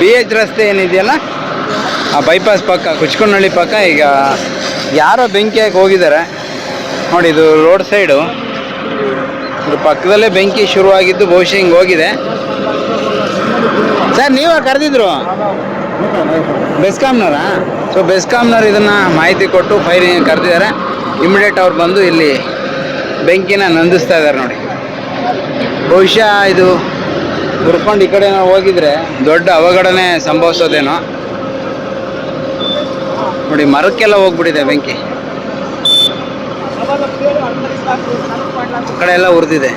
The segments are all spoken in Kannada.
ಬಿ ಎಚ್ ರಸ್ತೆ ಏನಿದೆಯಲ್ಲ? ಆ ಬೈಪಾಸ್ ಪಕ್ಕ ಕುಚ್ಕೊಂಡಳ್ಳಿ ಪಕ್ಕ ಈಗ ಯಾರೋ ಬೆಂಕಿ ಹಾಕಿ ಹೋಗಿದ್ದಾರೆ ನೋಡಿ, ಇದು ರೋಡ್ ಸೈಡು ಇದ್ರ ಪಕ್ಕದಲ್ಲೇ ಬೆಂಕಿ ಶುರುವಾಗಿದ್ದು ಬಹುಶಃ ಹಿಂಗೆ ಹೋಗಿದೆ. ಸರ್, ನೀವ ಕರೆದಿದ್ರು? ಬೆಸ್ಕಾಮ್ನವರಾ ಸೊ ಬೆಸ್ಕಾಮ್ನವ್ರು ಇದನ್ನು ಮಾಹಿತಿ ಕೊಟ್ಟು ಫೈರಿಂಗ್ ಕರೆದಿದ್ದಾರೆ. ಇಮಿಡಿಯೇಟ್ ಅವ್ರು ಬಂದು ಇಲ್ಲಿ ಬೆಂಕಿನ ನಂದಿಸ್ತಾ ಇದ್ದಾರೆ ನೋಡಿ. ಬಹುಶಃ ಇದು ಹುರ್ಕೊಂಡು ಈ ಕಡೆ ನಾವು ಹೋಗಿದ್ರೆ ದೊಡ್ಡ ಅವಘಡನೆ ಸಂಭವಿಸೋದೇನೋ. ನೋಡಿ, ಮರಕ್ಕೆಲ್ಲ ಹೋಗ್ಬಿಟ್ಟಿದೆ ಬೆಂಕಿ. ಕಡೆ ಎಲ್ಲ ಉರಿದಿದೆ.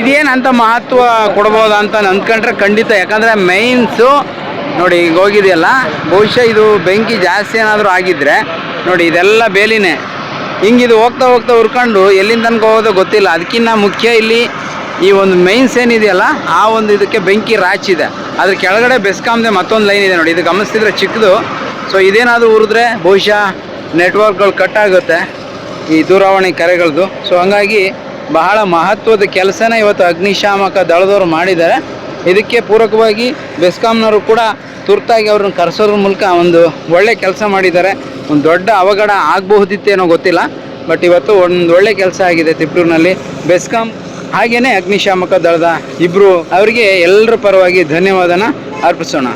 ಇದೇನಂತ ಮಹತ್ವ ಕೊಡ್ಬೋದಾ ಅಂತ ಅಂದ್ಕೊಂಡ್ರೆ ಖಂಡಿತ, ಯಾಕಂದರೆ ಮೈನ್ಸು ನೋಡಿ ಈಗ ಹೋಗಿದೆಯಲ್ಲ, ಬಹುಶಃ ಇದು ಬೆಂಕಿ ಜಾಸ್ತಿ ಏನಾದರೂ ಆಗಿದ್ರೆ, ನೋಡಿ ಇದೆಲ್ಲ ಬೇಲಿನೇ. ಹಿಂಗಿದು ಹೋಗ್ತಾ ಹೋಗ್ತಾ ಹುರ್ಕೊಂಡು ಎಲ್ಲಿಂದ ತನಕ ಹೋಗೋದೋ ಗೊತ್ತಿಲ್ಲ. ಅದಕ್ಕಿಂತ ಮುಖ್ಯ ಇಲ್ಲಿ ಈ ಒಂದು ಮೈನ್ಸ್ ಏನಿದೆಯಲ್ಲ, ಆ ಒಂದು ಇದಕ್ಕೆ ಬೆಂಕಿ ರಾಚಿದೆ ಅದ್ರ ಕೆಳಗಡೆ ಬೆಸ್ಕಾಮ್ದೆ ಮತ್ತೊಂದು ಲೈನ್ ಇದೆ ನೋಡಿ, ಇದು ಗಮನಿಸಿದ್ರೆ ಚಿಕ್ಕದು. ಸೊ ಇದೇನಾದರೂ ಉರಿದ್ರೆ ಬಹುಶಃ ನೆಟ್ವರ್ಕ್ಗಳು ಕಟ್ ಆಗುತ್ತೆ ಈ ದೂರವಾಣಿ ಕರೆಗಳದ್ದು ಸೊ ಹಂಗಾಗಿ ಬಹಳ ಮಹತ್ವದ ಕೆಲಸನ ಇವತ್ತು ಅಗ್ನಿಶಾಮಕ ದಳದವರು ಮಾಡಿದ್ದಾರೆ. ಇದಕ್ಕೆ ಪೂರಕವಾಗಿ ಬೆಸ್ಕಾಂನವರು ಕೂಡ ತುರ್ತಾಗಿ ಅವ್ರನ್ನ ಕರೆಸೋದ್ರ ಮೂಲಕ ಒಂದು ಒಳ್ಳೆ ಕೆಲಸ ಮಾಡಿದ್ದಾರೆ. ಒಂದು ದೊಡ್ಡ ಅವಘಡ ಆಗಬಹುದಿತ್ತೇನೋ ಗೊತ್ತಿಲ್ಲ. ಬಟ್ ಇವತ್ತು ಒಂದು ಒಳ್ಳೆ ಕೆಲಸ ಆಗಿದೆ ತಿಪ್ಟೂರಿನಲ್ಲಿ ಬೆಸ್ಕಾಂ ಹಾಗೆಯೇ ಅಗ್ನಿಶಾಮಕ ದಳದ ಇಬ್ಬರು ಅವರಿಗೆ ಎಲ್ಲರ ಪರವಾಗಿ ಧನ್ಯವಾದನ ಅರ್ಪಿಸೋಣ.